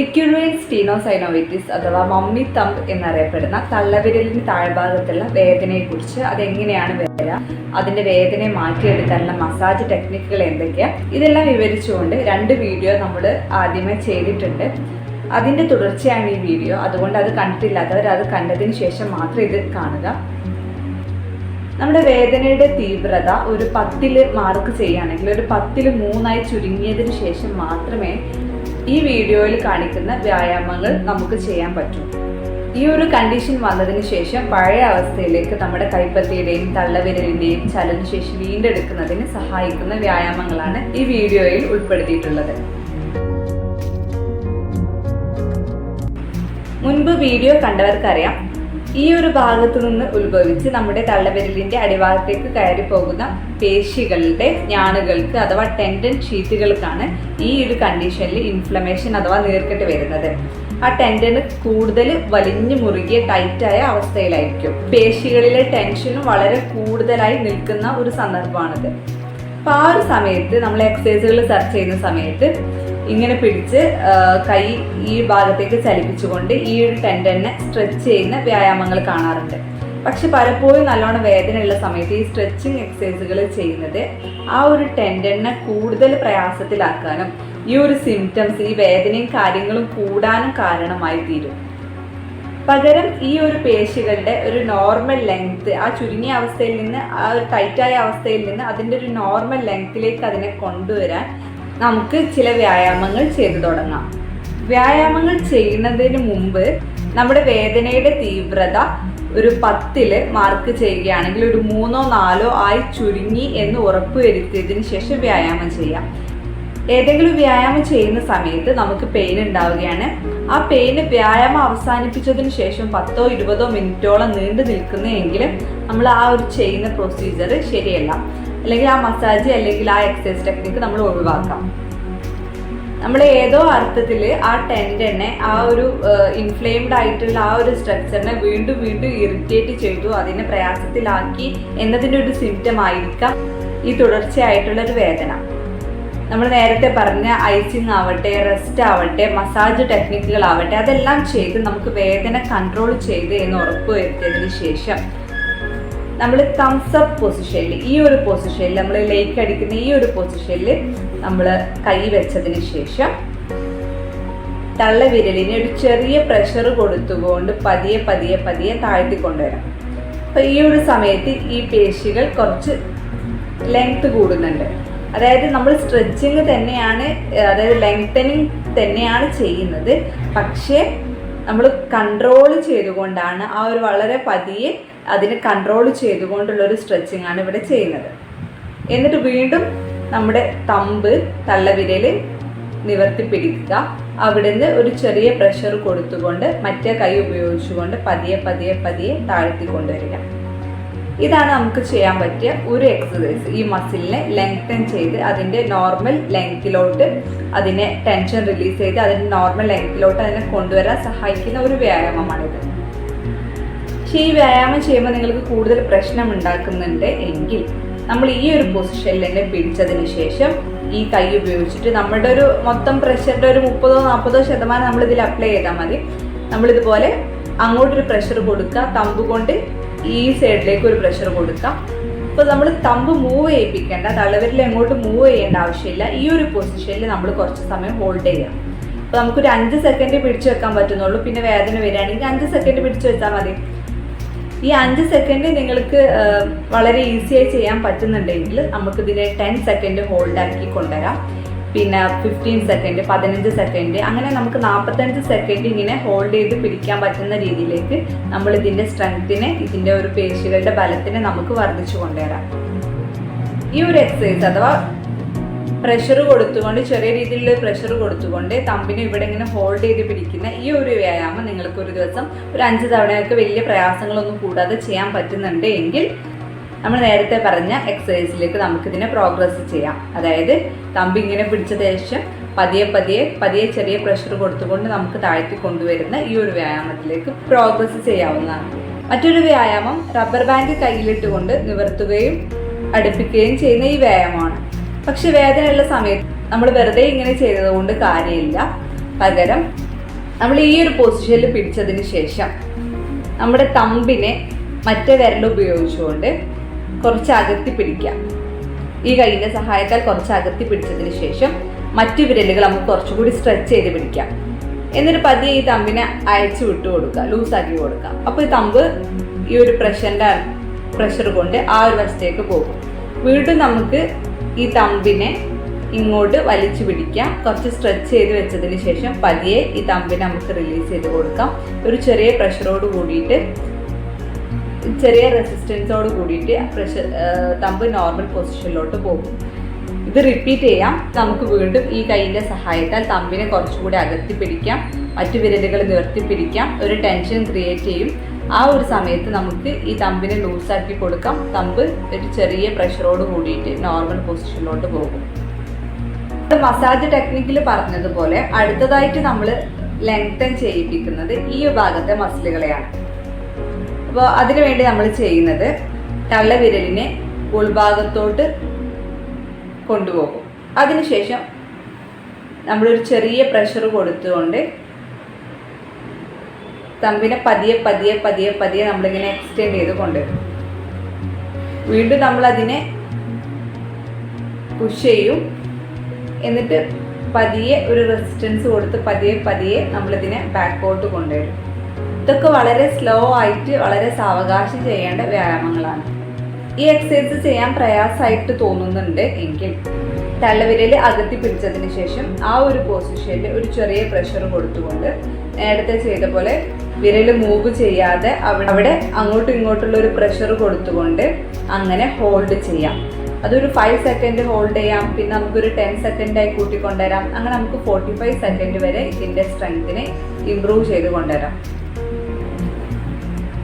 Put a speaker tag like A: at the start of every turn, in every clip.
A: ഇക്യുറൈൻ സ്റ്റീനോസൈനോവിറ്റിസ് അഥവാ mummy thumb എന്നറിയപ്പെടുന്ന തള്ളവിരലിന് താഴ്ഭാഗത്തുള്ള വേദനയെക്കുറിച്ച് അതെങ്ങനെയാണ് വരിക അതിന്റെ വേദനയെ മാറ്റിയെടുക്കാനുള്ള മസാജ് ടെക്നിക്കുകൾ എന്തൊക്കെയാണ് ഇതെല്ലാം വിവരിച്ചുകൊണ്ട് രണ്ട് വീഡിയോ നമ്മൾ ആദ്യമേ ചെയ്തിട്ടുണ്ട്. അതിന്റെ തുടർച്ചയാണ് ഈ വീഡിയോ അതുകൊണ്ട് അത് കണ്ടിട്ടില്ലാത്തവർ അത് കണ്ടതിന് ശേഷം മാത്രം ഇത് കാണുക. നമ്മുടെ വേദനയുടെ തീവ്രത ഒരു പത്തിൽ മാർക്ക് ചെയ്യുകയാണെങ്കിൽ ഒരു പത്തിൽ മൂന്നായി ചുരുങ്ങിയതിന് ശേഷം മാത്രമേ ഈ വീഡിയോയിൽ കാണിക്കുന്ന വ്യായാമങ്ങൾ നമുക്ക് ചെയ്യാൻ പറ്റും. ഈ ഒരു കണ്ടീഷൻ വന്നതിന് ശേഷം പഴയ അവസ്ഥയിലേക്ക് നമ്മുടെ കൈപ്പത്തിയുടെയും തള്ളവിരലിന്റെയും ചലനശേഷി വീണ്ടെടുക്കുന്നതിന് സഹായിക്കുന്ന വ്യായാമങ്ങളാണ് ഈ വീഡിയോയിൽ ഉൾപ്പെടുത്തിയിട്ടുള്ളത്. മുൻപ് വീഡിയോ കണ്ടവർക്കറിയാം ഈ ഒരു ഭാഗത്തു നിന്ന് ഉത്ഭവിച്ച് നമ്മുടെ തള്ളവിരലിന്റെ അടിഭാഗത്തേക്ക് കയറി പോകുന്ന പേശികളുടെ ഞാണുകൾക്ക് അഥവാ ടെൻഡൻ ഷീറ്റുകൾക്കാണ് ഈ ഒരു കണ്ടീഷനിൽ ഇൻഫ്ലമേഷൻ അഥവാ നീർക്കെട്ട് വരുന്നത്. ആ ടെൻഡന് കൂടുതൽ വലിഞ്ഞു മുറുകിയ ടൈറ്റായ അവസ്ഥയിലായിരിക്കും. പേശികളിലെ ടെൻഷനും വളരെ കൂടുതലായി നിൽക്കുന്ന ഒരു സന്ദർഭമാണിത്. അപ്പോൾ ആ ഒരു സമയത്ത് നമ്മൾ എക്സസൈസുകൾ സെർച്ച് ചെയ്യുന്ന സമയത്ത് ഇങ്ങനെ പിടിച്ച് കൈ ഈ ഭാഗത്തേക്ക് ചലിപ്പിച്ചുകൊണ്ട് ഈ ഒരു ടെൻഡനെ സ്ട്രെച്ച് ചെയ്യുന്ന വ്യായാമങ്ങൾ കാണാറുണ്ട്. പക്ഷെ പലപ്പോഴും നല്ലോണം വേദനയുള്ള സമയത്ത് ഈ സ്ട്രെച്ചിങ് എക്സസൈസുകൾ ചെയ്യുന്നത് ആ ഒരു ടെൻഡനെ കൂടുതൽ പ്രയാസത്തിലാക്കാനും ഈ ഒരു സിംറ്റംസ് ഈ വേദനയും കാര്യങ്ങളും കൂടാനും കാരണമായി തീരും. പകരം ഈ ഒരു പേശികളുടെ ഒരു നോർമൽ ലെങ്ത് ആ ചുരുങ്ങിയ അവസ്ഥയിൽ നിന്ന് ആ ഒരു ടൈറ്റായ അവസ്ഥയിൽ നിന്ന് അതിന്റെ ഒരു നോർമൽ ലെങ്ത്തിലേക്ക് അതിനെ കൊണ്ടുവരാൻ നമുക്ക് ചില വ്യായാമങ്ങൾ ചെയ്തു തുടങ്ങാം. വ്യായാമങ്ങൾ ചെയ്യുന്നതിന് മുമ്പ് നമ്മുടെ വേദനയുടെ തീവ്രത ഒരു പത്തിൽ മാർക്ക് ചെയ്യുകയാണെങ്കിൽ ഒരു മൂന്നോ നാലോ ആയി ചുരുങ്ങി എന്ന് ഉറപ്പുവരുത്തിയതിന് ശേഷം വ്യായാമം ചെയ്യാം. ഏതെങ്കിലും വ്യായാമം ചെയ്യുന്ന സമയത്ത് നമുക്ക് പെയിൻ ഉണ്ടാവുകയാണ്. ആ പെയിന് വ്യായാമം അവസാനിപ്പിച്ചതിന് ശേഷം പത്തോ ഇരുപതോ മിനിറ്റോളം നീണ്ടു നിൽക്കുന്നതെങ്കിൽ നമ്മൾ ആ ഒരു ചെയ്യുന്ന പ്രൊസീജിയർ ശരിയല്ല. അല്ലെങ്കിൽ ആ മസാജ് അല്ലെങ്കിൽ ആ എക്സസൈസ് ടെക്നിക്ക് നമ്മൾ ഒഴിവാക്കാം. നമ്മൾ ഏതോ അർത്ഥത്തിൽ ആ ടെൻഡനെ ആ ഒരു ഇൻഫ്ലെയിംഡ് ആയിട്ടുള്ള ആ ഒരു സ്ട്രക്ചറിനെ വീണ്ടും വീണ്ടും ഇറിറ്റേറ്റ് ചെയ്തു അതിനെ പ്രയാസത്തിലാക്കി എന്നതിന്റെ ഒരു സിംറ്റം ആയിരിക്കാം ഈ തുടർച്ചയായിട്ടുള്ള ഒരു വേദന. നമ്മൾ നേരത്തെ പറഞ്ഞ ഐസിങ് ആവട്ടെ റെസ്റ്റ് ആവട്ടെ മസാജ് ടെക്നിക്കുകൾ ടെക്നിക്കുകളാവട്ടെ അതെല്ലാം ചെയ്ത് നമുക്ക് വേദന കൺട്രോൾ ചെയ്ത് എന്ന് ഉറപ്പുവരുത്തിയതിന് ശേഷം നമ്മൾ തംസ് അപ്പ് പൊസിഷനിൽ ഈ ഒരു പൊസിഷനിൽ നമ്മൾ ലേക്ക് അടിക്കുന്ന ഈ ഒരു പൊസിഷനിൽ നമ്മൾ കൈ വെച്ചതിന് ശേഷം തള്ളവിരലിന് ഒരു ചെറിയ പ്രഷർ കൊടുത്തുകൊണ്ട് പതിയെ പതിയെ പതിയെ താഴ്ത്തി കൊണ്ടുവരാം. അപ്പോൾ ഈ ഒരു സമയത്ത് ഈ പേശികൾ കുറച്ച് ലെങ്ത് കൂടുന്നുണ്ട്. അതായത് നമ്മൾ സ്ട്രെച്ചിങ് തന്നെയാണ് അതായത് ലെങ്തനിങ് തന്നെയാണ് ചെയ്യുന്നത്. പക്ഷേ നമ്മൾ കൺട്രോൾ ചെയ്തുകൊണ്ടാണ് ആ ഒരു വളരെ പതിയെ അതിനെ കൺട്രോൾ ചെയ്തുകൊണ്ടുള്ള ഒരു സ്ട്രെച്ചിങ് ആണ് ഇവിടെ ചെയ്യുന്നത്. എന്നിട്ട് വീണ്ടും നമ്മുടെ തമ്പ് തള്ളവിരൽ നിവർത്തി പിടിക്കുക അവിടുന്ന് ഒരു ചെറിയ പ്രഷർ കൊടുത്തുകൊണ്ട് മറ്റേ കൈ ഉപയോഗിച്ചുകൊണ്ട് പതിയെ പതിയെ പതിയെ താഴ്ത്തി കൊണ്ടുവരിക. ഇതാണ് നമുക്ക് ചെയ്യാൻ പറ്റിയ ഒരു എക്സസൈസ് ഈ മസിലിനെ ലെങ്തൻ ചെയ്ത് അതിന്റെ നോർമൽ ലെങ്തിലോട്ട് അതിനെ ടെൻഷൻ റിലീസ് ചെയ്ത് അതിന്റെ നോർമൽ ലെങ്തിലോട്ട് അതിനെ കൊണ്ടുവരാൻ സഹായിക്കുന്ന ഒരു വ്യായാമമാണിത്. പക്ഷേ ഈ വ്യായാമം ചെയ്യുമ്പോൾ നിങ്ങൾക്ക് കൂടുതൽ പ്രശ്നം ഉണ്ടാക്കുന്നുണ്ട് എങ്കിൽ നമ്മൾ ഈ ഒരു പൊസിഷനിൽ തന്നെ പിടിച്ചതിന് ശേഷം ഈ കൈ ഉപയോഗിച്ചിട്ട് നമ്മുടെ ഒരു മൊത്തം പ്രഷറിന്റെ ഒരു മുപ്പതോ നാൽപ്പതോ ശതമാനം നമ്മൾ ഇതിൽ അപ്ലൈ ചെയ്താൽ മതി. നമ്മളിതുപോലെ അങ്ങോട്ടൊരു പ്രഷർ കൊടുക്കുക തമ്പ് കൊണ്ട് ഈ സൈഡിലേക്ക് ഒരു പ്രഷർ കൊടുക്കുക. അപ്പോൾ നമ്മൾ തമ്പ് മൂവ് ചെയ്യിപ്പിക്കേണ്ട തലവരിൽ എങ്ങോട്ട് മൂവ് ചെയ്യേണ്ട ആവശ്യമില്ല. ഈ ഒരു പൊസിഷനിൽ നമ്മൾ കുറച്ച് സമയം ഹോൾഡ് ചെയ്യാം അപ്പോൾ നമുക്കൊരു അഞ്ച് സെക്കൻഡ് പിടിച്ചു വെക്കാൻ പറ്റുന്നുള്ളൂ. പിന്നെ വേദന വരികയാണെങ്കിൽ അഞ്ച് സെക്കൻഡ് പിടിച്ചു വെച്ചാൽ മതി. ഈ അഞ്ച് സെക്കൻഡ് നിങ്ങൾക്ക് വളരെ ഈസിയായി ചെയ്യാൻ പറ്റുന്നുണ്ടെങ്കിൽ നമുക്ക് ഇതിനെ ടെൻ സെക്കൻഡ് ഹോൾഡ് ആക്കി കൊണ്ടുവരാം. പിന്നെ ഫിഫ്റ്റീൻ സെക്കൻഡ് പതിനഞ്ച് സെക്കൻഡ് അങ്ങനെ നമുക്ക് നാൽപ്പത്തഞ്ച് സെക്കൻഡ് ഇങ്ങനെ ഹോൾഡ് ചെയ്ത് പിടിക്കാൻ പറ്റുന്ന രീതിയിലേക്ക് നമ്മൾ ഇതിന്റെ സ്ട്രെങ്ത്തിനെ ഇതിന്റെ ഒരു പേശികളുടെ ബലത്തിനെ നമുക്ക് വർദ്ധിച്ചു കൊണ്ടുവരാം. ഈ ഒരു എക്സസൈസ് അഥവാ പ്രഷർ കൊടുത്തുകൊണ്ട് ചെറിയ രീതിയിലുള്ള പ്രഷർ കൊടുത്തുകൊണ്ട് തമ്പിനെ ഇവിടെ ഇങ്ങനെ ഹോൾഡ് ചെയ്ത് പിടിക്കുന്ന ഈ ഒരു വ്യായാമം നിങ്ങൾക്ക് ഒരു ദിവസം ഒരു അഞ്ച് തവണയൊക്കെ വലിയ പ്രയാസങ്ങളൊന്നും കൂടാതെ ചെയ്യാൻ പറ്റുന്നുണ്ട് എങ്കിൽ നമ്മൾ നേരത്തെ പറഞ്ഞ എക്സസൈസിലേക്ക് നമുക്കിതിനെ പ്രോഗ്രസ് ചെയ്യാം. അതായത് തമ്പി ഇങ്ങനെ പിടിച്ച ശേഷം പതിയെ പതിയെ പതിയെ ചെറിയ പ്രഷർ കൊടുത്തുകൊണ്ട് നമുക്ക് താഴ്ത്തി കൊണ്ടുവരുന്ന ഈ ഒരു വ്യായാമത്തിലേക്ക് പ്രോഗ്രസ് ചെയ്യാവുന്നതാണ്. മറ്റൊരു വ്യായാമം റബ്ബർ ബാൻഡ് കയ്യിലിട്ടുകൊണ്ട് നിവർത്തുകയും അടുപ്പിക്കുകയും ചെയ്യുന്ന ഈ വ്യായാമമാണ്. പക്ഷെ വേദനയുള്ള സമയത്ത് നമ്മൾ വെറുതെ ഇങ്ങനെ ചെയ്തതുകൊണ്ട് കാര്യമില്ല. പകരം നമ്മൾ ഈ ഒരു പൊസിഷനിൽ പിടിച്ചതിന് ശേഷം നമ്മുടെ തമ്പിനെ മറ്റേ വിരൽ ഉപയോഗിച്ചുകൊണ്ട് കുറച്ച് അകത്തി പിടിക്കാം. ഈ കൈയിന്റെ സഹായത്താൽ കുറച്ച് അകത്തി പിടിച്ചതിന് ശേഷം മറ്റു വിരലുകൾ നമുക്ക് കുറച്ചുകൂടി സ്ട്രെച്ച് ചെയ്ത് പിടിക്കാം. എന്നിട്ട് പതിയെ ഈ തമ്പിനെ അയച്ചു വിട്ടു കൊടുക്കുക ലൂസാക്കി കൊടുക്കുക അപ്പോൾ ഈ തമ്പ് ഈ ഒരു പ്രഷറിന്റെ പ്രഷർ കൊണ്ട് ആ ഒരു വശത്തേക്ക് പോകും. വീണ്ടും നമുക്ക് ഈ തമ്പിനെ ഇങ്ങോട്ട് വലിച്ചു പിടിക്കാം. കുറച്ച് സ്ട്രെച്ച് ചെയ്ത് വെച്ചതിന് ശേഷം പതിയെ ഈ തമ്പിനെ നമുക്ക് റിലീസ് ചെയ്ത് കൊടുക്കാം. ഒരു ചെറിയ പ്രഷറോട് കൂടിയിട്ട് ചെറിയ റെസിസ്റ്റൻസോട് കൂടിയിട്ട് പ്രഷർ തമ്പ് നോർമൽ പൊസിഷനിലോട്ട് പോകും. ഇത് റിപ്പീറ്റ് ചെയ്യാം. നമുക്ക് വീണ്ടും ഈ കൈയിന്റെ സഹായത്താൽ തമ്പിനെ കുറച്ചുകൂടി അകത്തി പിടിക്കാം. മറ്റു വിരലുകൾ നിർത്തി പിടിക്കാം ഒരു ടെൻഷൻ ക്രിയേറ്റ് ചെയ്യും. ആ ഒരു സമയത്ത് നമുക്ക് ഈ തമ്പിനെ ലൂസാക്കി കൊടുക്കാം. തമ്പ് ഒരു ചെറിയ പ്രഷറോട് കൂടിയിട്ട് നോർമൽ പൊസിഷനിലോട്ട് പോകും. മസാജ് ടെക്നിക്കിൽ പറഞ്ഞതുപോലെ അടുത്തതായിട്ട് നമ്മൾ ലെങ്തൻ ചെയ്യിപ്പിക്കുന്നത് ഈ ഭാഗത്തെ മസിലുകളെയാണ് അപ്പോൾ അതിനുവേണ്ടി നമ്മൾ ചെയ്യുന്നത് തള്ള തള്ളവിരലിനെ ഉൾഭാഗത്തോട്ട് കൊണ്ടുപോകും. അതിനുശേഷം നമ്മളൊരു ചെറിയ പ്രഷർ കൊടുത്തുകൊണ്ട് തമ്പിനെ പതിയെ പതിയെ പതിയെ പതിയെ നമ്മളിങ്ങനെ എക്സ്റ്റെൻഡ് ചെയ്ത് കൊണ്ടുവരും. വീണ്ടും നമ്മളതിനെ പുഷ് ചെയ്യും. എന്നിട്ട് പതിയെ ഒരു റെസിസ്റ്റൻസ് കൊടുത്ത് പതിയെ പതിയെ നമ്മളിതിനെ ബാക്കോട്ട് കൊണ്ടുവരും. ഇതൊക്കെ വളരെ സ്ലോ ആയിട്ട് വളരെ സാവകാശം ചെയ്യേണ്ട വ്യായാമങ്ങളാണ്. ഈ എക്സസൈസ് ചെയ്യാൻ പ്രയാസമായിട്ട് തോന്നുന്നുണ്ട് എങ്കിൽ തള്ളവിരൽ അകത്തി പിടിച്ചതിന് ശേഷം ആ ഒരു പൊസിഷനിൽ ഒരു ചെറിയ പ്രഷർ കൊടുത്തുകൊണ്ട് നേരത്തെ ചെയ്ത പോലെ വിരൽ മൂവ് ചെയ്യാതെ അവിടെ അങ്ങോട്ടും ഇങ്ങോട്ടുള്ള ഒരു പ്രഷർ കൊടുത്തുകൊണ്ട് അങ്ങനെ ഹോൾഡ് ചെയ്യാം. അതൊരു ഫൈവ് സെക്കൻഡ് ഹോൾഡ് ചെയ്യാം. പിന്നെ നമുക്കൊരു ടെൻ സെക്കൻഡായി കൂട്ടിക്കൊണ്ടുവരാം. അങ്ങനെ നമുക്ക് ഫോർട്ടി ഫൈവ് സെക്കൻഡ് വരെ ഇതിന്റെ സ്ട്രെങ്തിനെ ഇമ്പ്രൂവ് ചെയ്ത് കൊണ്ടുവരാം.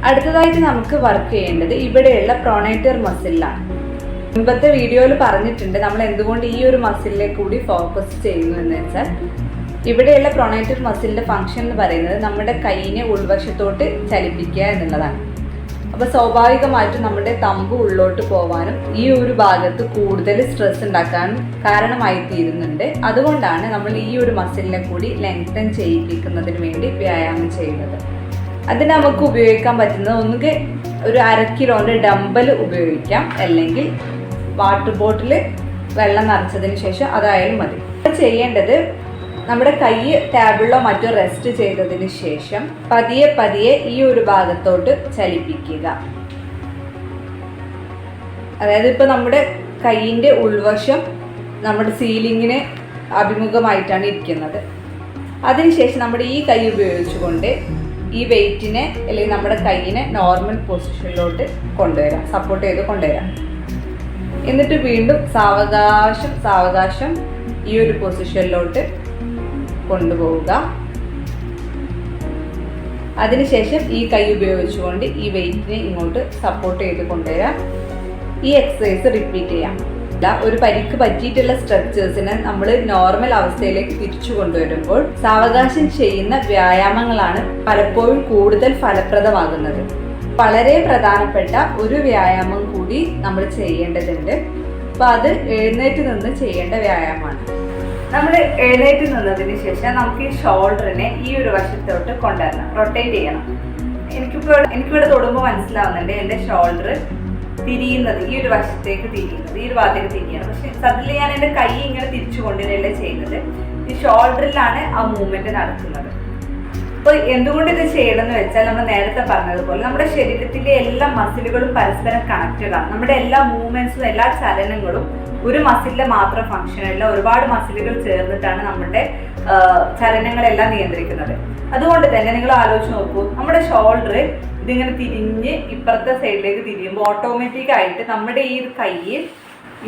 A: അടുത്തതായിട്ട് നമുക്ക് വർക്ക് ചെയ്യേണ്ടത് ഇവിടെയുള്ള പ്രൊണേറ്റർ മസിലാണ് മുൻപത്തെ വീഡിയോയിൽ പറഞ്ഞിട്ടുണ്ട് നമ്മൾ എന്തുകൊണ്ട് ഈ ഒരു മസിലിലേക്ക് കൂടി ഫോക്കസ് ചെയ്യുന്നു എന്ന് വെച്ചാൽ ഇവിടെയുള്ള പ്രൊണേറ്റർ മസിലിന്റെ ഫംഗ്ഷൻ എന്ന് പറയുന്നത് നമ്മുടെ കൈയിനെ ഉൾവശത്തോട്ട് ചലിപ്പിക്കുക എന്നുള്ളതാണ്. അപ്പോൾ സ്വാഭാവികമായിട്ടും നമ്മുടെ തമ്പ് ഉള്ളോട്ട് പോകാനും ഈ ഒരു ഭാഗത്ത് കൂടുതൽ സ്ട്രെസ് ഉണ്ടാക്കാനും കാരണമായി തീരുന്നുണ്ട്. അതുകൊണ്ടാണ് നമ്മൾ ഈ ഒരു മസിലിനെ കൂടി ലെങ്തൻ ചെയ്യിപ്പിക്കുന്നതിന് വേണ്ടി വ്യായാമം ചെയ്യുന്നത്. അതിന് നമുക്ക് ഉപയോഗിക്കാൻ പറ്റുന്നത് ഒന്നുകിൽ ഒരു അര കിലോന്റെ ഡമ്പൽ ഉപയോഗിക്കാം. അല്ലെങ്കിൽ വാട്ടർ ബോട്ടിൽ വെള്ളം നിറച്ചതിന് ശേഷം അതായാലും മതി. ചെയ്യേണ്ടത് നമ്മുടെ കൈ ടേബിളിലോ മറ്റോ റെസ്റ്റ് ചെയ്തതിന് ശേഷം പതിയെ പതിയെ ഈ ഒരു ഭാഗത്തോട്ട് ചലിപ്പിക്കുക. അതായത് ഇപ്പോൾ നമ്മുടെ കൈയിന്റെ ഉൾവശം നമ്മുടെ സീലിങ്ങിന് അഭിമുഖമായിട്ടാണ് ഇരിക്കുന്നത്. അതിനുശേഷം നമ്മുടെ ഈ കൈ ഉപയോഗിച്ചുകൊണ്ട് ഈ വെയിറ്റിനെ അല്ലെങ്കിൽ നമ്മുടെ കൈയിനെ നോർമൽ പൊസിഷനിലോട്ട് കൊണ്ടുവരാം. സപ്പോർട്ട് ചെയ്ത് കൊണ്ടുവരാം. എന്നിട്ട് വീണ്ടും സാവകാശം സാവകാശം ഈ ഒരു പൊസിഷനിലോട്ട് കൊണ്ടുപോവുക. അതിനുശേഷം ഈ കൈ ഉപയോഗിച്ചുകൊണ്ട് ഈ വെയിറ്റിനെ ഇങ്ങോട്ട് സപ്പോർട്ട് ചെയ്ത് കൊണ്ടുവരാം. ഈ എക്സസൈസ് റിപ്പീറ്റ് ചെയ്യാം. ഒരു പരിക്ക് പറ്റിയിട്ടുള്ള സ്ട്രക്ചേഴ്സിനെ നമ്മൾ നോർമൽ അവസ്ഥയിലേക്ക് തിരിച്ചു കൊണ്ടുവരുമ്പോൾ സാവകാശം ചെയ്യുന്ന വ്യായാമങ്ങളാണ് പലപ്പോഴും കൂടുതൽ ഫലപ്രദമാകുന്നത്. വളരെ പ്രധാനപ്പെട്ട ഒരു വ്യായാമം കൂടി നമ്മൾ ചെയ്യേണ്ടതുണ്ട്. അപ്പോൾ അത് എഴുന്നേറ്റ് നിന്ന് ചെയ്യേണ്ട വ്യായാമമാണ്. നമ്മൾ എഴുന്നേറ്റ് നിന്നതിന് ശേഷം നമുക്ക് ഈ ഷോൾഡറിനെ ഈ ഒരു വശത്തോട്ട് കൊണ്ടുവരണം. റൊട്ടേറ്റ് ചെയ്യണം. എനിക്കിപ്പോൾ എനിക്കിവിടെ തൊടുമ്പോൾ മനസ്സിലാവുന്നുണ്ട് എന്റെ ഷോൾഡർ തിരിയുന്നത് ഈ ഒരു വശത്തേക്ക് തിരിയുന്നത് ഈ ഒരു ഭാഗത്തേക്ക് തിരിയണം. പക്ഷെ സത്യത്തിൽ ഞാൻ എന്റെ കൈ ഇങ്ങനെ തിരിച്ചു കൊണ്ടുവരികയല്ല ചെയ്യുന്നത്? ഈ ഷോൾഡറിലാണ് ആ മൂവ്മെന്റ് നടക്കുന്നത്. അപ്പോൾ എന്തുകൊണ്ട് ഇത് ചെയ്യണമെന്ന് വെച്ചാൽ നമ്മൾ നേരത്തെ പറഞ്ഞതുപോലെ നമ്മുടെ ശരീരത്തിലെ എല്ലാ മസിലുകളും പരസ്പരം കണക്റ്റഡ് ആണ്. നമ്മുടെ എല്ലാ മൂവ്മെന്റ്സും എല്ലാ ചലനങ്ങളും ഒരു മസിലിലെ മാത്രം ഫംഗ്ഷൻ അല്ല ഒരുപാട് മസിലുകൾ ചേർന്നിട്ടാണ് നമ്മുടെ ചലനങ്ങളെല്ലാം നിയന്ത്രിക്കുന്നത്. അതുകൊണ്ട് തന്നെ നിങ്ങൾ ആലോചിച്ച് നോക്കൂ നമ്മുടെ ഷോൾഡർ ഇതിങ്ങനെ തിരിഞ്ഞ് ഇപ്പുറത്തെ സൈഡിലേക്ക് തിരിയുമ്പോൾ ഓട്ടോമാറ്റിക് ആയിട്ട് നമ്മുടെ ഈ കൈയിൽ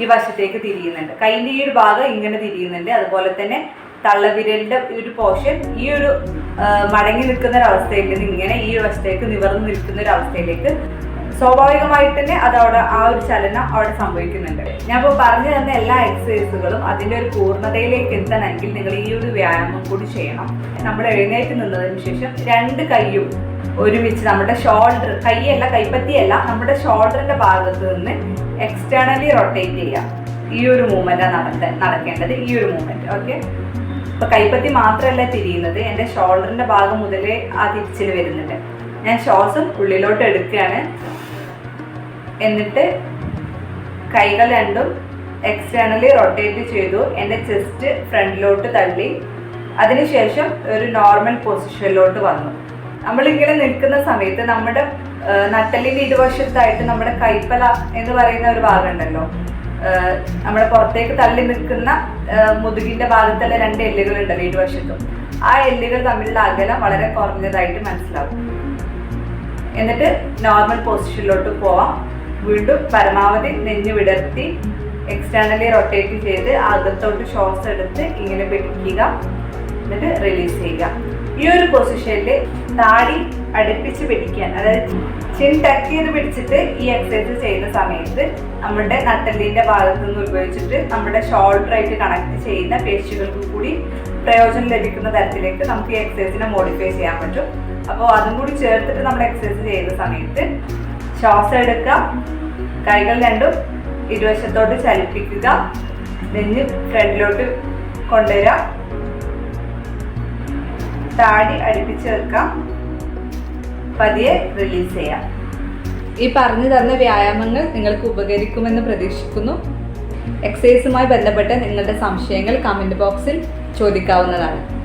A: ഈ വശത്തേക്ക് തിരിയുന്നുണ്ട്. കൈന്റെ ഈ ഒരു ഭാഗം ഇങ്ങനെ തിരിയുന്നുണ്ട്. അതുപോലെ തന്നെ തള്ളവിരലിന്റെ ഈ ഒരു പോർഷൻ ഈ ഒരു മടങ്ങി നിൽക്കുന്ന ഒരു അവസ്ഥയിൽ നിന്ന് ഇങ്ങനെ ഈ വശത്തേക്ക് നിവർന്ന് നിൽക്കുന്ന ഒരു അവസ്ഥയിലേക്ക് സ്വാഭാവികമായിട്ട് തന്നെ അത് അവിടെ ആ ഒരു ചലനം അവിടെ സംഭവിക്കുന്നുണ്ട്. ഞാൻ ഇപ്പോൾ പറഞ്ഞു തന്ന എല്ലാ എക്സസൈസുകളും അതിന്റെ ഒരു പൂർണതയിലേക്ക് എത്തണമെങ്കിൽ നിങ്ങൾ ഈ ഒരു വ്യായാമം കൂടി ചെയ്യണം. നമ്മൾ എഴുന്നേറ്റ് നിന്നതിന് ശേഷം രണ്ട് കൈയും ഒരുമിച്ച് നമ്മുടെ ഷോൾഡർ കൈയല്ല കൈപ്പത്തിയല്ല നമ്മുടെ ഷോൾഡറിന്റെ ഭാഗത്ത് നിന്ന് എക്സ്റ്റേണലി റൊട്ടേറ്റ് ചെയ്യുക ഈ ഒരു മൂവ്മെന്റ് നടത്ത നടക്കേണ്ടത്. ഈ ഒരു മൂവ്മെന്റ് ഓക്കെ ഇപ്പൊ കൈപ്പത്തി മാത്രമല്ല തിരിയുന്നത് എന്റെ ഷോൾഡറിന്റെ ഭാഗം മുതലേ ആ തിരിച്ചിൽ വരുന്നുണ്ട്. ഞാൻ ശ്വാസം ഉള്ളിലോട്ട് എടുക്കുകയാണ്. എന്നിട്ട് കൈകൾ രണ്ടും എക്സ്റ്റേണലി റൊട്ടേറ്റ് ചെയ്തു. എന്റെ ചെസ്റ്റ് ഫ്രണ്ടിലോട്ട് തള്ളി. അതിനുശേഷം ഒരു നോർമൽ പൊസിഷനിലോട്ട് വന്നു. നമ്മളിങ്ങനെ നിൽക്കുന്ന സമയത്ത് നമ്മുടെ നട്ടലിന്റെ ഇരുവശത്തായിട്ട് നമ്മുടെ കൈപ്പല എന്ന് പറയുന്ന ഒരു ഭാഗമുണ്ടല്ലോ. നമ്മുടെ പുറത്തേക്ക് തള്ളി നിൽക്കുന്ന മുതുകിന്റെ ഭാഗത്തുള്ള രണ്ട് എല്ലുകൾ ഉണ്ടല്ലോ ഇരുവശത്തും ആ എല്ലുകൾ തമ്മിലുള്ള അകലം വളരെ കുറഞ്ഞതായിട്ട് മനസ്സിലാവും. എന്നിട്ട് നോർമൽ പൊസിഷനിലോട്ട് പോവാം. വീണ്ടും പരമാവധി നെഞ്ഞു വിടർത്തി എക്സ്റ്റേണലി റൊട്ടേറ്റ് ചെയ്ത് അകത്തോട്ട് ശ്വാസം എടുത്ത് ഇങ്ങനെ പിടിക്കുക. എന്നിട്ട് റിലീസ് ചെയ്യുക. ഈ ഒരു പൊസിഷനിൽ താടി അടുപ്പിച്ച് പിടിക്കാൻ അതായത് ചിൻ ടക്ക് ചെയ്ത് പിടിച്ചിട്ട് ഈ എക്സസൈസ് ചെയ്യുന്ന സമയത്ത് നമ്മുടെ നട്ടല്ലിന്റെ ഭാഗത്തു നിന്ന് ഉപയോഗിച്ചിട്ട് നമ്മുടെ ഷോൾഡറായിട്ട് കണക്ട് ചെയ്യുന്ന പേശികൾക്ക് കൂടി പ്രയോജനം ലഭിക്കുന്ന തരത്തിലേക്ക് നമുക്ക് ഈ എക്സസൈസിനെ മോഡിഫൈ ചെയ്യാൻ പറ്റും. അപ്പോൾ അതും കൂടി ചേർത്തിട്ട് നമ്മൾ എക്സസൈസ് ചെയ്യുന്ന സമയത്ത് ശ്വാസം എടുക്കുക. കൈകൾ രണ്ടും ഇരുവശത്തോട്ട് ചലിപ്പിക്കുക. നെഞ്ഞ് ഫ്രണ്ടിലോട്ട് കൊണ്ടുവരിക താടി അടുപ്പിച്ച് വെക്കാം. പതിയെ റിലീസ് ചെയ്യാം. ഈ പറഞ്ഞു തന്ന വ്യായാമങ്ങൾ നിങ്ങൾക്ക് ഉപകരിക്കുമെന്ന് പ്രതീക്ഷിക്കുന്നു. എക്സസൈസുമായി ബന്ധപ്പെട്ട് നിങ്ങളുടെ സംശയങ്ങൾ കമന്റ് ബോക്സിൽ ചോദിക്കാവുന്നതാണ്.